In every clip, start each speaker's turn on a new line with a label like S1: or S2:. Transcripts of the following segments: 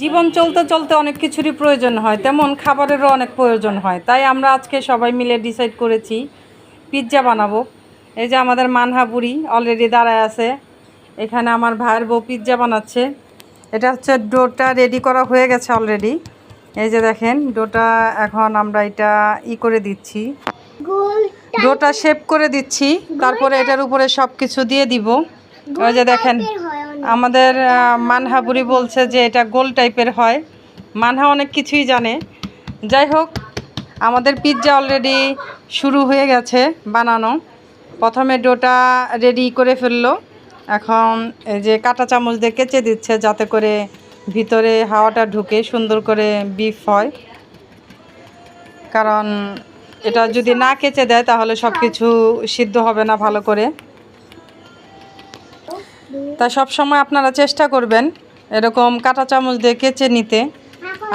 S1: জীবন চলতে চলতে অনেক কিছুরই প্রয়োজন হয় তেমন খাবারেরও অনেক প্রয়োজন হয়। তাই আমরা আজকে সবাই মিলে ডিসাইড করেছি পিৎজা বানাবো। এই যে আমাদের মানহা বুড়ি অলরেডি দাঁড়ায় আছে এখানে আমার ভাইয়ের বউ পিৎজা বানাচ্ছে। এটা হচ্ছে ডোটা রেডি করা হয়ে গেছে অলরেডি এই যে দেখেন ডোটা এখন আমরা এটা ই করে দিচ্ছি। ডোটা শেপ করে দিচ্ছি তারপরে এটার উপরে সব কিছু দিয়ে দিব। ওই যে দেখেন আমাদের মানহাবুরি বলছে যে এটা গোল টাইপের হয়। মানহা অনেক কিছুই জানে। যাই হোক, আমাদের পিৎজা অলরেডি শুরু হয়ে গেছে বানানো। প্রথমে ডোটা রেডি করে ফেলল। এখন এই যে কাঁটা চামচ দিয়ে কেচে দিচ্ছে যাতে করে ভিতরে হাওয়াটা ঢুকে সুন্দর করে বিফ হয়। কারণ এটা যদি না কেচে দেয় তাহলে সব কিছু সিদ্ধ হবে না ভালো করে। তা সব সময় আপনারা চেষ্টা করবেন এরকম কাঁটা চামচ দিয়ে কেচে নিতে।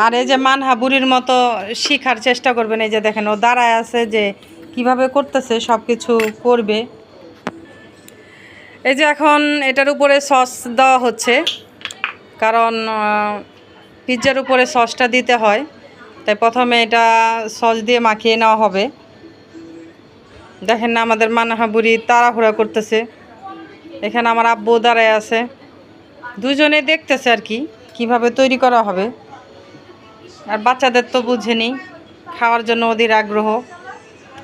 S1: আর এই যে মানহা বুড়ির মতো শিখার চেষ্টা করবেন, এই যে দেখেন ও দাঁড়ায় আছে যে কীভাবে করতেছে সব কিছু করবে। এই যে এখন এটার উপরে সস দেওয়া হচ্ছে, কারণ পিৎজার উপরে সসটা দিতে হয়। তাই প্রথমে এটা সস দিয়ে মাখিয়ে নেওয়া হবে। দেখেন না আমাদের মানহা বুড়ি তাড়াহুড়া করতেছে। এখানে আমার আব্বু দাঁড়ায় আছে। দুজনে দেখতেছে আর কি, কীভাবে তৈরি করা হবে। আর বাচ্চাদের তো বুঝেনি, খাওয়ার জন্য ওদের আগ্রহ,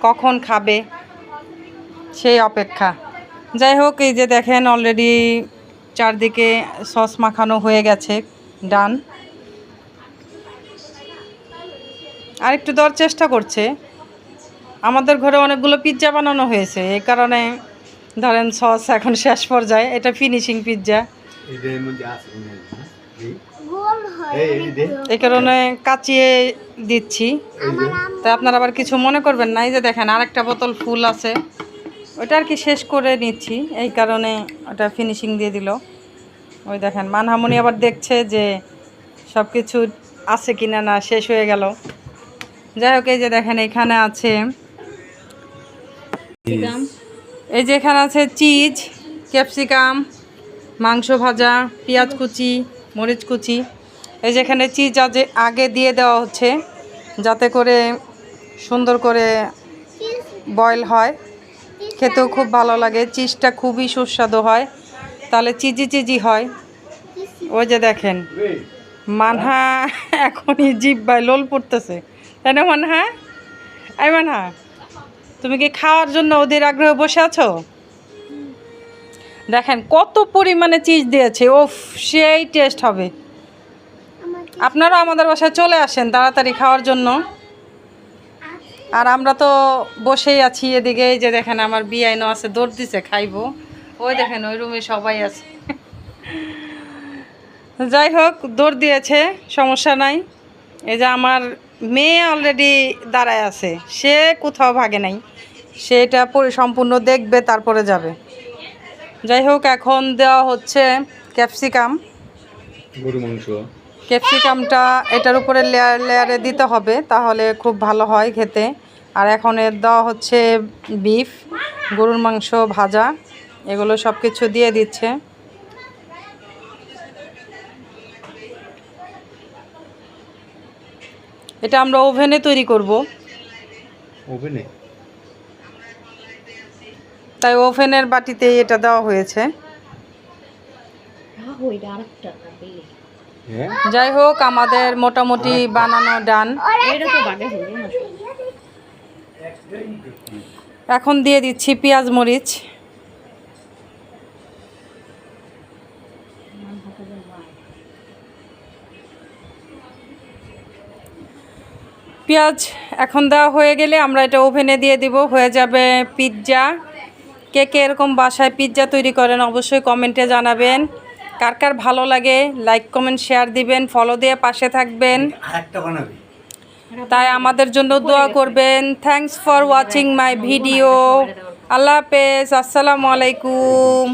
S1: কখন খাবে, সেই অপেক্ষা। যাই হোক, এই যে দেখেন অলরেডি চারদিকে সস মাখানো হয়ে গেছে, ডান। আর একটু দেওয়ার চেষ্টা করছে। আমাদের ঘরে অনেকগুলো পিৎজা বানানো হয়েছে, এই কারণে ধরেন সস এখন শেষ পর্যায়ে এটা ফিনিশিং পিৎজা
S2: এদের মধ্যে আছে হয়। এই।
S1: কারণে কাচিয়ে দিচ্ছি। তা আপনারা আবার কিছু মনে করবেন না এই যে দেখেন আরেকটা বোতল ফুল আছে। ওটা আর কি শেষ করে নিচ্ছি এই কারণে ওটা ফিনিশিং দিয়ে দিল। ওই দেখেন মানহামনি আবার দেখছে যে সব কিছু আছে কিনা না শেষ হয়ে গেল। যাই হোক এই যে দেখেন এখানে আছে এই যে এখানে আছে চিজ, ক্যাপসিকাম, মাংস ভাজা, পেঁয়াজ কুচি, মরিচ কুচি। এই যে এখানে চিজ আজে আগে দিয়ে দেওয়া হচ্ছে, যাতে করে সুন্দর করে বয়েল হয়। খেতেও খুব ভালো লাগে। চিজটা খুবই সুস্বাদু হয়। তাহলে চিজি চিজি হয়। ওই যে দেখেন, মানহা এখনই জিব্বায় লোল পড়তেছে। তাই না মানহা? আই মানহা? তুমি কি খাওয়ার জন্য ওদের আগ্রহে বসে আছো? দেখেন, কত পরিমাণে চিজ দিয়েছে। ওফ সেই টেস্ট হবে। আপনারা আমাদের বাসায় চলে আসেন তাড়াতাড়ি খাওয়ার জন্য। আর আমরা তো বসেই আছি এদিকে যে দেখেন আমার বিয়াইনো আছে, দৌড় দিছে, খাইবো। ওই দেখেন, ওই রুমে সবাই আছে। যাই হোক, দৌড় দিয়েছে, সমস্যা নাই। এই যে আমার মেয়ে অলরেডি দাঁড়ায় আছে। সে কোথাও ভাগে নাই। সে এটা পরি সম্পূর্ণ দেখবে তারপরে যাবে। যাই হোক এখন দেওয়া হচ্ছে ক্যাপসিকাম
S2: গরু মাংস।
S1: ক্যাপসিকামটা এটার উপরে লেয়ার লেয়ারে দিতে হবে তাহলে খুব ভালো হয় খেতে। আর এখন এর দেওয়া হচ্ছে বিফ গরুর মাংস ভাজা। এগুলো সব কিছু দিয়ে দিচ্ছে। এটা আমরা ওভেনে তৈরি করব।
S2: ওভেনে
S1: তাই ওভেনের বাটিতেই এটা দেওয়া হয়েছে।
S2: হ্যাঁ?
S1: যাই হোক আমাদের মোটামুটি বানানো ডান এখন দিয়ে দিচ্ছি পেঁয়াজ মরিচ। পেঁয়াজ এখন দেওয়া হয়ে গেলে আমরা এটা ওভেনে দিয়ে দিব। হয়ে যাবে পিৎজা। কে কে এরকম বাসায় পিৎজা তৈরি করেন অবশ্যই কমেন্টে জানাবেন। কার কার ভালো লাগে লাইক কমেন্ট শেয়ার দিবেন ফলো দিয়ে পাশে থাকবেন। তাই আমাদের জন্য দোয়া করবেন। Thanks for watching my video আল্লাহ হাফেজ। আসসালামু আলাইকুম।